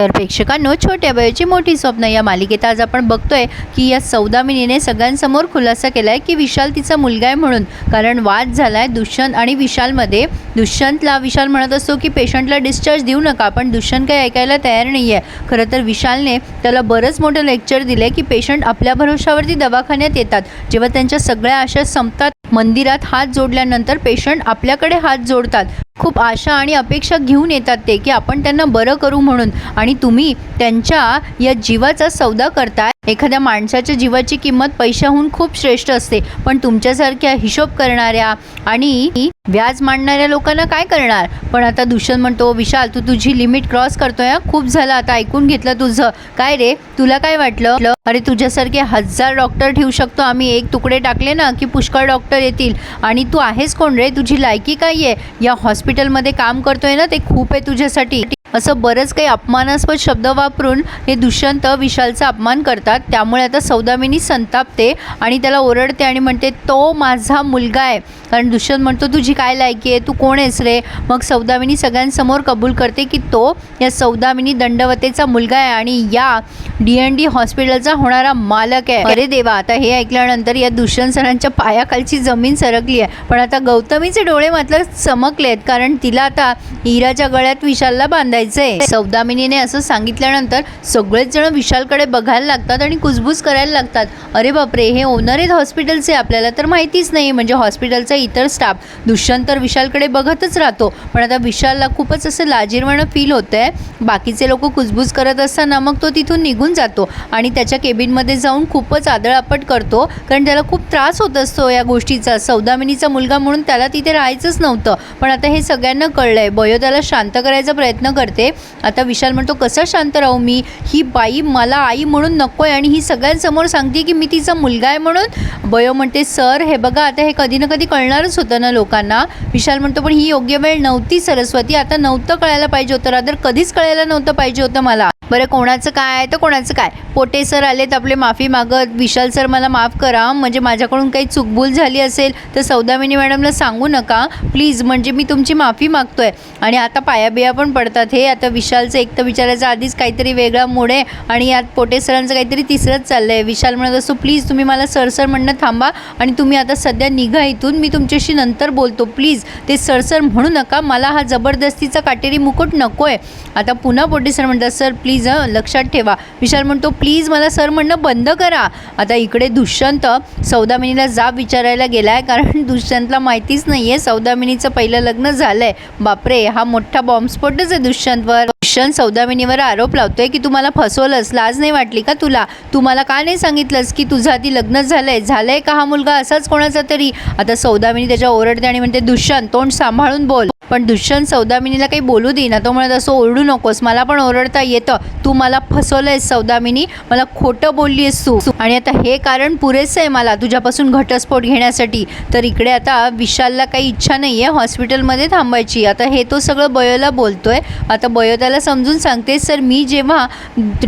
तर प्रेक्षकांनो छोट्या वयाची मोठी स्वप्न या मालिकेत आज आपण बघतोय की या सौदामिनीने सगळ्यांसमोर खुलासा केलाय की विशाल तिचा मुलगा आहे म्हणून. कारण वाद झालाय दुष्यंत आणि विशालमध्ये. दुष्यंतला विशाल म्हणत असतो की पेशंटला डिस्चार्ज देऊ नका पण दुष्यंत काही ऐकायला तयार नाही आहे खरं तर विशालने त्याला बरंच मोठं लेक्चर दिलं आहे की पेशंट आपल्या भरोशावरती दवाखान्यात येतात. जेव्हा त्यांच्या सगळ्या आशा संपतात मंदिरात हात जोडल्यानंतर पेशंट आपल्याकडे हात जोडतात. खूप आशा आणि अपेक्षा घेऊन येतात ते की आपण त्यांना बरं करू म्हणून. आणि तुम्ही त्यांच्या या जीवाचा सौदा करताय. एखाद्या माणसाच्या जीवाची किंमत पैशाहून खूप श्रेष्ठ असते. पण तुमच्यासारख्या हिशोब करणाऱ्या आणि व्याज मांडणाऱ्या लोकांना काय करणार? पण आता दुष्यंत म्हणतो विशाल तू तुझी लिमिट क्रॉस करतोय खूप झालं आता ऐकून घेतलं तुझं. काय रे? तुला काय वाटलं? अरे तुझ्यासारखे हजार डॉक्टर ठेवू शकतो आम्ही एक तुकडे टाकले ना की पुष्कळ डॉक्टर येतील. आणि तू आहेस कोण रे? तुझी लायकी काय आहे? या हॉस्पिटलमध्ये काम करतोय ना ते खूप आहे तुझ्यासाठी. असं बरंच काही अपमानास्पद शब्द वापरून हे दुष्यंत विशालचा अपमान करतात. त्यामुळे आता सौदामिनी संतापते आणि त्याला ओरडते आणि म्हणते तो माझा मुलगा आहे. कारण दुष्यंत म्हणतो तुझी काय लायकी आहे तू कोण आहेस रे? मग सौदामिनी सगळ्यांसमोर कबूल करते की तो या सौदामिनी दंडवतेचा मुलगा आहे आणि या डी एन डी हॉस्पिटलचा होणारा मालक आहे. अरे देवा आता हे ऐकल्यानंतर या दुष्यंत सरांच्या पायाखालची जमीन सरकली आहे. पण आता गौतमीचे डोळे मात्र चमकलेत कारण तिला आता हिराच्या गळ्यात विशालला बांधायचंय. सौदामिनीने असं सांगितल्यानंतर सगळेच जण विशालकडे बघायला लागतात आणि कुजबूज करायला लागतात. अरे बापरे हे ओनर आहेत हॉस्पिटलचे आपल्याला तर माहितीच नाही म्हणजे हॉस्पिटलचा इतर स्टाफ. दुष्यंत तर विशालकडे बघतच राहतो. पण आता विशालला खूपच असं लाजीरवाणं फील होतं आहे बाकीचे लोक कुजबूज करत असताना मग तो तिथून निघून जातो आणि त्याच्या केबिनमध्ये जाऊन खूपच आदळआपट करतो. कारण त्याला खूप त्रास होत असतो या गोष्टीचा. सौदामिनीचा मुलगा म्हणून त्याला तिथे राहायचंच नव्हतं. पण आता हे सगळ्यांना कळलं आहे बयो त्याला शांत करायचा प्रयत्न करते. आता विशाल म्हणतो कसा शांत राहू मी? ही बाई मला आई म्हणून नको आहे आणि ही सगळ्यांसमोर सांगते की मी तिचा मुलगा आहे म्हणून? बयो म्हणते सर हे बघा आता हे कधी ना कधी कळणारच होतं ना लोकांना. विशाल म्हणतो पण ही योग्य वेळ नव्हती सरस्वती. आता नव्हतं कळायला पाहिजे होतं. रादर कधीच कळायला नव्हतं पाहिजे होतं मला. बरं कोणाचं काय आहे तर कोणाचं काय. पोटे सर आलेत आपले माफी मागत. विशाल सर मला माफ करा. म्हणजे माझ्याकडून काही चूकभूल झाली असेल तर सौदामिनी मॅडमला सांगू नका. प्लीज म्हणजे मी तुमची माफी मागतो आहे आणि आता पायाबिया पण पडतात. हे आता विशालचं एक तर विचारायचं आधीच काहीतरी वेगळा मूड आहे. आणि यात पोटे सरांचं काहीतरी तिसरंच चाललं आहे विशाल म्हणत असतो प्लीज तुम्ही मला सर सर म्हणणं थांबा. आणि तुम्ही आता सध्या निघा इथून. मी तुमच्याशी नंतर बोलतो. प्लीज ते सर सर म्हणू नका. मला हा जबरदस्तीचा काटेरी मुकुट नको आहे आता पुन्हा पोटे सर म्हणतात सर प्लीज हं लक्षात ठेवा. विशाल म्हणतो प्लीज मला सर म्हणणं बंद करा. आता इकडे दुष्यंत सौदामिनीला जाब विचारायला गेला आहे कारण दुष्यंतला माहितीच नाही आहे सौदामिनीचं पहिलं लग्न झालं आहे बापरे हा मोठा बॉम्बस्फोटच आहे दुष्यंतवर. दुष्यंत सौदामिनीवर आरोप लावतोय की तुम्हाला फसवलंस लाज नाही वाटली का तुला? तू मला का नाही सांगितलंस की तुझं आधी लग्न झालंय? झालंय का हा मुलगा? असाच कोणाचा तरी. आता सौदामिनी त्याच्या ओरडते आणि म्हणते दुष्यंत तोंड सांभाळून बोल. पण दुष्यंत सौदामिनीला काही बोलू देईना. तो म्हणत असं ओरडू नकोस मला पण ओरडता येतं. तू मला फसवलंयस सौदामिनी. मला खोटं बोलली आहेस तू. आणि आता हे कारण पुरेसं आहे मला तुझ्यापासून घटस्फोट घेण्यासाठी. तर इकडे आता विशालला काही इच्छा नाही आहे हॉस्पिटलमध्ये थांबायची. आता हे तो सगळं बयोला बोलतोय. आता बयो त्याला समजून सांगते सर मी जेव्हा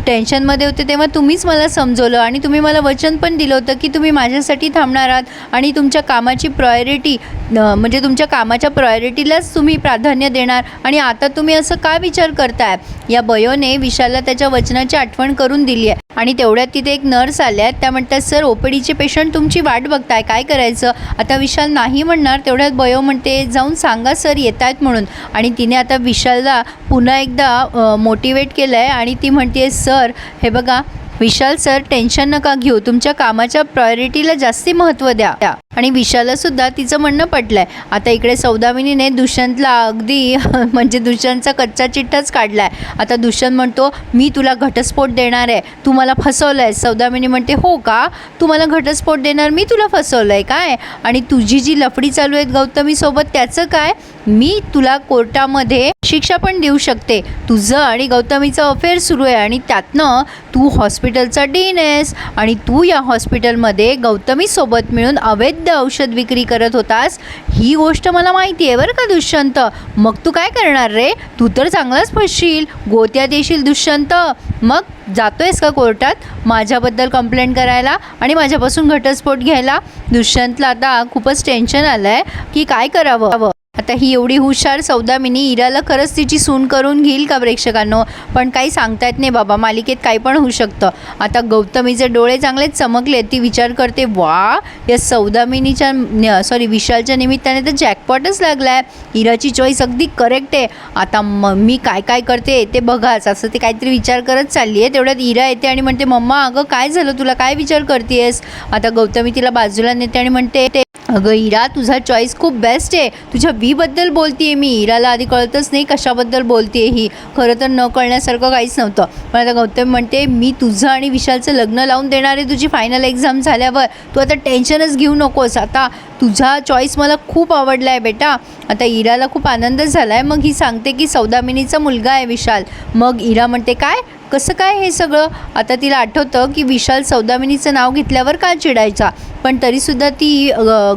टेन्शनमध्ये होते तेव्हा तुम्हीच मला समजवलं आणि तुम्ही मला वचन पण दिलं होतं की तुम्ही माझ्यासाठी थांबणार आहात. आणि तुमच्या कामाची प्रायोरिटी म्हणजे तुमच्या कामाच्या प्रायोरिटीलाच तुम्ही प्राधान्य देणार? आणि आता तुम्ही असं का विचार करताय? या बयोने विशालला त्याच्या वचनाची आठवण करून दिली आहे. आणि तेवढ्यात तिथे एक नर्स आल्या त्या म्हणतात सर ओपीडीचे पेशंट तुमची वाट बघताय. काय करायचं? आता विशाल नाही म्हणणार. तेवढ्यात बयो म्हणते जाऊन सांगा सर येत आहेत म्हणून. आणि तिने आता विशालला पुन्हा एकदा मोटिवेट केलं आहे आणि ती म्हणते सर हे बघा विशाल सर टेन्शन नका घेऊ. तुमच्या कामाच्या प्रायोरिटीला जास्ती महत्त्व द्या. आणि विशालला सुद्धा तिचं म्हणणं पटलंय. आता इकडे सौदामिनीने दुष्यंतला अगदी म्हणजे दुष्यंतचा कच्चा चिठ्ठाच काढलाय. आता दुष्यंत म्हणतो मी तुला घटस्फोट देणार आहे. तू मला फसवलंय. सौदामिनी म्हणते हो का? तू मला घटस्फोट देणार? मी तुला फसवलंय काय? आणि तुझी जी लफडी चालू आहे गौतमीसोबत त्याचं काय? मी तुला कोर्टामध्ये शिक्षा पण देऊ शकते. तुझं आणि गौतमीचं अफेअर सुरू आहे आणि त्यातनं तू हॉस्पिटलचा डीन आहेस आणि तू या हॉस्पिटलमध्ये गौतमीसोबत मिळून अवैध औषध विक्री करत होतास. ही गोष्ट मला माहिती आहे बरं का दुष्यंत. मग तू काय करणार रे? तू तर चांगलाच फसशील. गोत्या देशील दुष्यंत. मग जातोयस का कोर्टात? माझ्याबद्दल कंप्लेंट करायला आणि माझ्यापासून घटस्फोट घ्यायला? दुष्यंतला आता खूपच टेन्शन आलं आहे की काय करावं? आता ही एवढी हुशार सौदामिनी इराला खरंच तिची सून करून घेईल का प्रेक्षकांनो? पण काही सांगता येत नाही बाबा मालिकेत काही पण होऊ शकतं. आता गौतमीचे डोळे चांगलेच चमकले ती विचार करते वा या सौदामिनीच्या सॉरी विशालच्या निमित्ताने तर जॅकपॉटच लागला आहे इराची चॉईस अगदी करेक्ट आहे. आता मम्मी काय काय करते ते बघाच. असं ते काहीतरी विचार करत चालली आहे तेवढ्यात इरा येते आणि म्हणते मम्मा अगं काय झालं? तुला काय विचार करतेस आता गौतमी तिला बाजूला नेते आणि म्हणते ते अगं इरा तुझा चॉईस खूप बेस्ट आहे. तुझ्या वीबद्दल बोलतीये मी. इराला आधी कळतच नाही कशाबद्दल बोलतीये ही. खरं तर न कळण्यासारखं काहीच नव्हतं. पण आता गौतम म्हणते मी तुझं आणि विशालचं लग्न लावून देणार आहे तुझी फायनल एक्झाम झाल्यावर. तू आता टेन्शनच घेऊ नकोस. आता तुझा चॉईस मला खूप आवडला आहे बेटा. आता इराला खूप आनंद झाला आहे मग ही सांगते की सौदामिनीचा मुलगा आहे विशाल. मग इरा म्हणते काय? कसं काय हे सगळं? आता तिला आठवतं की विशाल सौदामिनीचं नाव घेतल्यावर का चिडायचा? पण तरीसुद्धा ती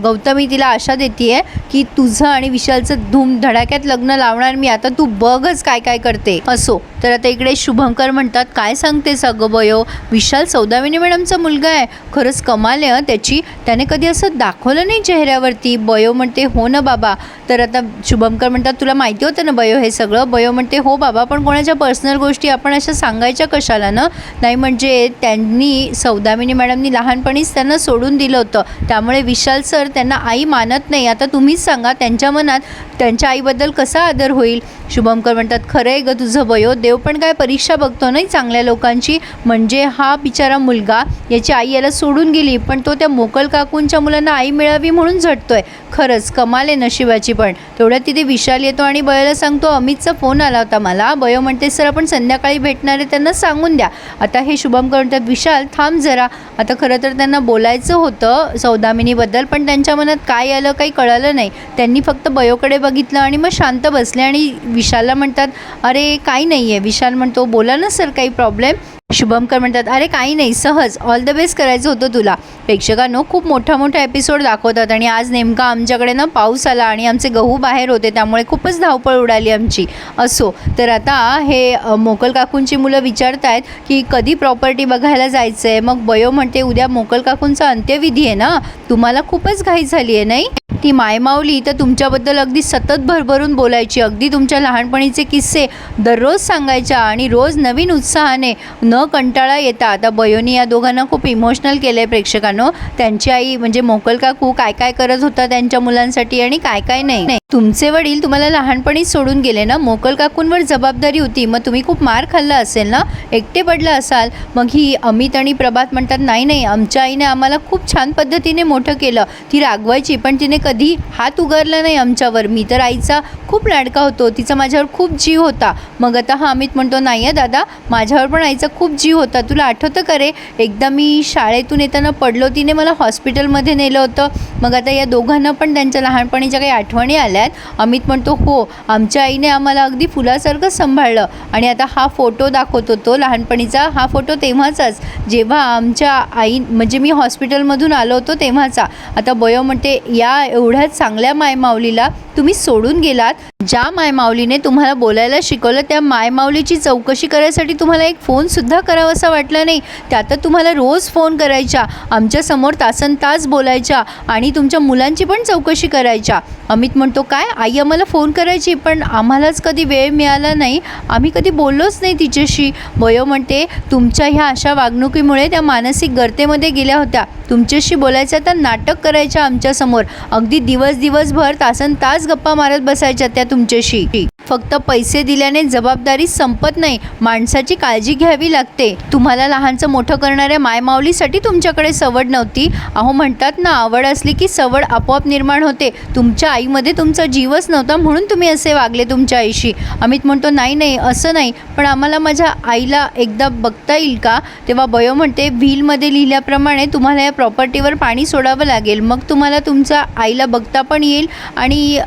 गौतमी तिला आशा देते आहे की तुझं आणि विशालचं धूम धडाक्यात लग्न लावणार मी आता तू बघच काय काय करते असो. तर आता इकडे शुभंकर म्हणतात काय सांगते सगं बयो? विशाल सौदामिनी मॅडमचा मुलगा आहे. खरंच कमाल आहे त्याची. त्याने कधी असं दाखवलं नाही चेहऱ्यावरती. बयो म्हणते हो ना बाबा. तर आता शुभंकर म्हणतात तुला माहिती होतं ना बयो हे सगळं? बयो म्हणते हो बाबा पण कोणाच्या पर्सनल गोष्टी आपण अशा सांगायच्या कशाला ना? नाही म्हणजे त्यांनी सौदामिनी मॅडमनी लहानपणीच त्यांना सोडून दिलं होतं. त्यामुळे विशाल सर त्यांना आई मानत नाही. आता तुम्हीच सांगा त्यांच्या मनात त्यांच्या आईबद्दल कसा आदर होईल? शुभमकर म्हणतात खरं आहे ग तुझं बयो देव पण काय परीक्षा बघतो नाही चांगल्या लोकांची? म्हणजे हा बिचारा मुलगा याची आई याला सोडून गेली पण तो त्या मोकल काकूंच्या मुलांना आई मिळावी म्हणून झटतोय. खरंच कमाल आहे नशिबाची पण. तेवढ्यात तिथे विशाल येतो आणि बयोला सांगतो अमितचा फोन आला होता मला. बयो म्हणते सर आपण संध्याकाळी भेटणार आहे त्यांना सांगून द्या. आता हे शुभमकर म्हणतात विशाल थांब जरा. आता खरं तर त्यांना बोलायचं होतं. सौदामिनीबद्दल पण त्यांच्या मनात काय आलं काही कळालं नाही. त्यांनी फक्त बयोकडे बघितलं आणि मग शांत बसले आणि विशालला म्हणतात अरे काही नाही आहे विशाल म्हणतो बोला ना सर काही प्रॉब्लेम. शुभमकर म्हणतात अरे काही नाही सहज. ऑल द बेस्ट करायचं होतं तुला. प्रेक्षकांनो खूप मोठा मोठा एपिसोड दाखवतात आणि आज नेमका आमच्याकडे ना पाऊस आला आणि आमचे गहू बाहेर होते त्यामुळे खूपच धावपळ उडाली आमची. असो तर आता हे मोकल काकूंची मुलं विचारत आहेत की कधी प्रॉपर्टी बघायला जायचं आहे मग बयो म्हणते उद्या मोकल काकूंचा अंत्यविधी आहे ना? तुम्हाला खूपच घाई झाली आहे नाही? ती मायमावली तर तुमच्याबद्दल अगदी सतत भरभरून बोलायची. अगदी तुमच्या लहानपणीचे किस्से दररोज सांगायच्या आणि रोज नवीन उत्साहाने न कंटाळा येता आता बयोनी या दोघांना खूप इमोशनल केलं आहे प्रेक्षकांनो. त्यांची आई म्हणजे मोकल काकू काय काय करत होता त्यांच्या मुलांसाठी आणि काय काय नाही. नाही तुमचे वडील तुम्हाला लहानपणीच सोडून गेले ना? मोकल काकूंवर जबाबदारी होती. मग तुम्ही खूप मार खाल्ला असेल ना? एकटे पडला असाल. मग ही अमित आणि प्रभात म्हणतात नाही नाही आमच्या आईने आम्हाला खूप छान पद्धतीने मोठं केलं. ती रागवायची पण तिने कधी हात उगारला नाही आमच्यावर. मी तर आईचा खूप लाडका होतो. तिचा माझ्यावर खूप जीव होता. मग आता हा अमित म्हणतो नाही आहे दादा. माझ्यावर पण आईचा खूप खूप जीव होता. तुला आठवतं का रे? एकदा मी शाळेतून येताना पडलो तिने मला हॉस्पिटलमध्ये नेलं होतं. मग आता या दोघांना पण त्यांच्या लहानपणीच्या काही आठवणी आल्या आहेत अमित म्हणतो हो आमच्या आईने आम्हाला अगदी फुलासारखं सांभाळलं. आणि आता हा फोटो दाखवत होतो लहानपणीचा. हा फोटो तेव्हाचाच. जेव्हा आमच्या आई म्हणजे मी हॉस्पिटलमधून आलो होतो तेव्हाचा. आता बयो म्हणते या एवढ्या चांगल्या मायमाऊलीला तुम्ही सोडून गेलात ज्या मायमाऊलीने तुम्हाला बोलायला शिकवलं त्या मायमाऊलीची चौकशी करायसाठी तुम्हाला एक फोनसुद्धा करावासा वाटला नाही. त्या तर तुम्हाला रोज फोन करायच्या आमच्यासमोर तासन तास बोलायच्या आणि तुमच्या मुलांची पण चौकशी करायच्या. अमित म्हणतो काय आई आम्हाला फोन करायची पण आम्हालाच कधी वेळ मिळाला नाही. आम्ही कधी बोललोच नाही तिच्याशी. वयो म्हणते तुमच्या ह्या अशा वागणुकीमुळे त्या मानसिक गर्तेमध्ये गेल्या होत्या. तुमच्याशी बोलायचं तर नाटक करायच्या आमच्यासमोर अगदी दिवस दिवसभर तासन तास गप्पा मारत बसायच्या त्या तुमच्याशी. फक्त पैसे दिल्याने जबाबदारी संपत नाही. माणसाची काळजी घ्यावी लागते. तुम्हाला लहानचं मोठं करणाऱ्या मायमाऊलीसाठी तुमच्याकडे सवड नव्हती. अहो म्हणतात ना आवड असली की सवड आपोआप निर्माण होते. तुमच्या आईमध्ये तुमचा जीवच नव्हता म्हणून तुम्ही असे वागले तुमच्या आईशी. अमित म्हणतो नाही नाही असं नाही. पण आम्हाला माझ्या आईला एकदा बघता येईल का? तेव्हा बयो म्हणते व्हीलमध्ये लिहिल्याप्रमाणे तुम्हाला या प्रॉपर्टीवर पाणी सोडावं लागेल. मग तुम्हाला तुमच्या आईला बघता पण येईल आणि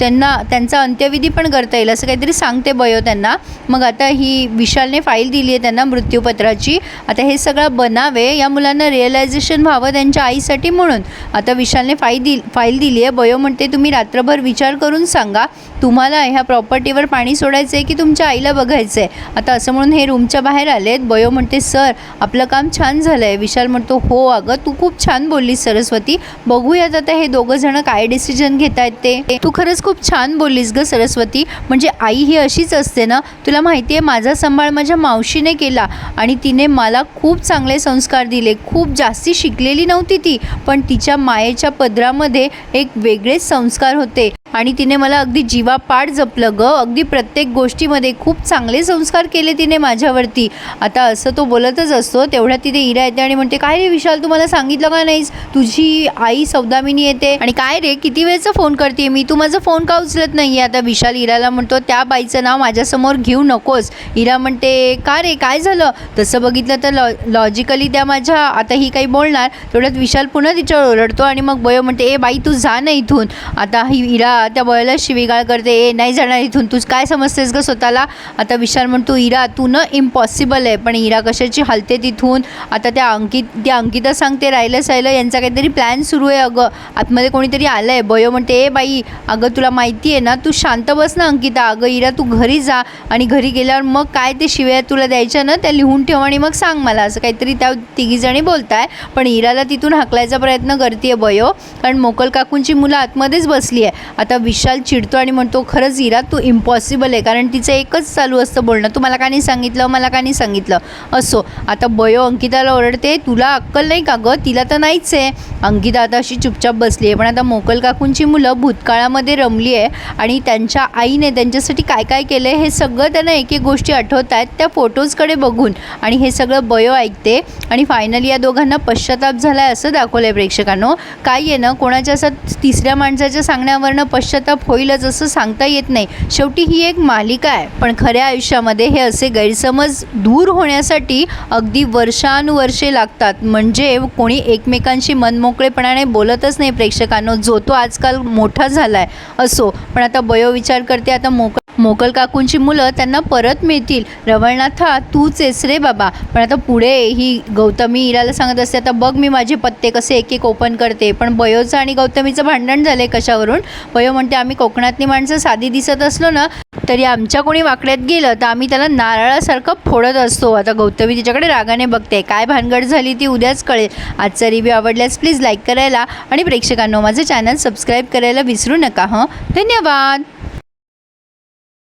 त्यांना त्यांचा अंत्यविधी पण करता येईल असं काहीतरी सांगते बयो त्यांना. मग आता ही विशालने फाईल दिली आहे त्यांना मृत्यूपत्राची. आता हे सगळं बनावे या मुलांना रिअलायझेशन व्हावं त्यांच्या आईसाठी म्हणून. आता विशालने फाईल दिल फाईल दिली आहे बयो म्हणते तुम्ही रात्रभर विचार करून सांगा. तुम्हाला ह्या प्रॉपर्टीवर पाणी सोडायचं आहे की तुमच्या आईला बघायचं आहे आता असं म्हणून हे रूमच्या बाहेर आलेत. बयो म्हणते सर आपलं काम छान झालं आहे विशाल म्हणतो हो अगं तू खूप छान बोललीस सरस्वती. बघूयात आता हे दोघं जण काय डिसिजन घेत आहेत ते. तू खरंच खूप छान बोललीस ग सरस्वती. म्हणजे आई ही अशीच असते ना? तुला माहिती आहे माझा सांभाळ माझ्या मावशीने केला आणि तिने मला खूप चांगले संस्कार दिले. खूप जास्ती शिकलेली नव्हती ती पण तिच्या मायेच्या पदरामध्ये एक वेगळेच संस्कार होते. आणि तिने मला अगदी जीवापाड जपलं ग. अगदी प्रत्येक गोष्टीमध्ये खूप चांगले संस्कार केले तिने माझ्यावरती. आता असं तो बोलतच असतो तेवढ्यात तिथे इरा येते आणि म्हणते काय रे विशाल तू मला सांगितलं का नाहीस? तुझी आई सौदामिनी येते. आणि काय रे किती वेळचा फोन करते मी? तू माझा फोन का उचलत नाही आता विशाल इराला म्हणतो त्या बाईचं नाव माझ्यासमोर घेऊ नकोस. इरा म्हणते का रे काय झालं? तसं बघितलं तर लॉ लॉजिकली त्या माझ्या आता ही काही बोलणार. तेवढ्यात विशाल पुन्हा तिच्यावर ओरडतो आणि मग बयो म्हणते ए बाई तू जा ना इथून. आता ही इरा त्या बयोला शिवीगाळ करते. ए नाही जाणार इथून. तू काय समजतेस ग स्वतःला? आता विशाल म्हणतो इरा तू न इम्पॉसिबल आहे. पण इरा कशाची हलते तिथून? आता त्या अंकित त्या अंकिता सांगते राहिलं साहिलं यांचा काहीतरी प्लॅन सुरू आहे अगं. आतमध्ये कोणीतरी आलं आहे बयो म्हणते ए बाई अगं तुला माहिती आहे ना तू शांत बस ना अंकिता. अगं इरा तू घरी जा. आणि घरी गेल्यावर मग काय ते शिव्या तुला द्यायच्या ना त्या लिहून ठेव आणि मग सांग मला. असं काहीतरी त्या तिघीजणी बोलताय. पण इराला तिथून हाकलायचा प्रयत्न करते बयो हो. कारण मोकल काकूंची मुलं आतमध्येच बसली आहे आता विशाल चिडतो आणि म्हणतो खरंच इरा तू इम्पॉसिबल आहे. कारण तिचं एकच चालू असतं बोलणं. तू मला का नाही सांगितलं? मला का नाही सांगितलं? असो. आता बयो अंकिताला ओरडते तुला अक्कल नाही का गं? तिला तर नाहीच आहे. अंकिता आता अशी चुपचाप बसली आहे. पण आता मोकल काकूंची मुलं भूतकाळामध्ये रमली आहे आणि त्यांच्या आईने त्यांच्यासाठी काय काय केलं आहे हे सगळं त्यांना एक एक गोष्टी आठवत आहेत त्या फोटोजकडे बघून. आणि हे सगळं बयो ऐकते आणि फायनली या दोघांना पश्चाताप झाला आहे असं दाखवलं आहे प्रेक्षकांनो. काय आहे ना कोणाच्या असं तिसऱ्या माणसाच्या सांगण्यावरनं पश्चाताप होईलच असं सांगता येत नाही. शेवटी ही एक मालिका आहे. पण खऱ्या आयुष्यामध्ये हे असे गैरसमज दूर होण्यासाठी अगदी वर्षानुवर्षे लागतात. म्हणजे कोणी एकमेकांशी मनमोकळेपणाने बोलतच नाही प्रेक्षकांनो. जो तो आजकाल मोठा झाला आहे असो. पण आता बयो विचार करते आता मोकळा मोकल काकूंची मुलं त्यांना परत मिळतील. रवळनाथा तूच आहेस रे बाबा. पण आता पुढे ही गौतमी इराला सांगत असते आता बघ मी माझे पत्ते कसे एक एक ओपन करते. पण बयोचं आणि गौतमीचं भांडण झालं आहे कशावरून? बयो म्हणते आम्ही कोकणातली माणसं साधी दिसत असलो ना तरी आमच्या कोणी वाकड्यात गेलं तर आम्ही त्याला नारळासारखं फोडत असतो. आता गौतमी तिच्याकडे रागाने बघते काय भानगड झाली ती उद्याच कळेल. आजचा रिव्ह्यू आवडल्यास प्लीज लाईक करायला आणि प्रेक्षकांनो माझं चॅनल सबस्क्राईब करायला विसरू नका हं? धन्यवाद.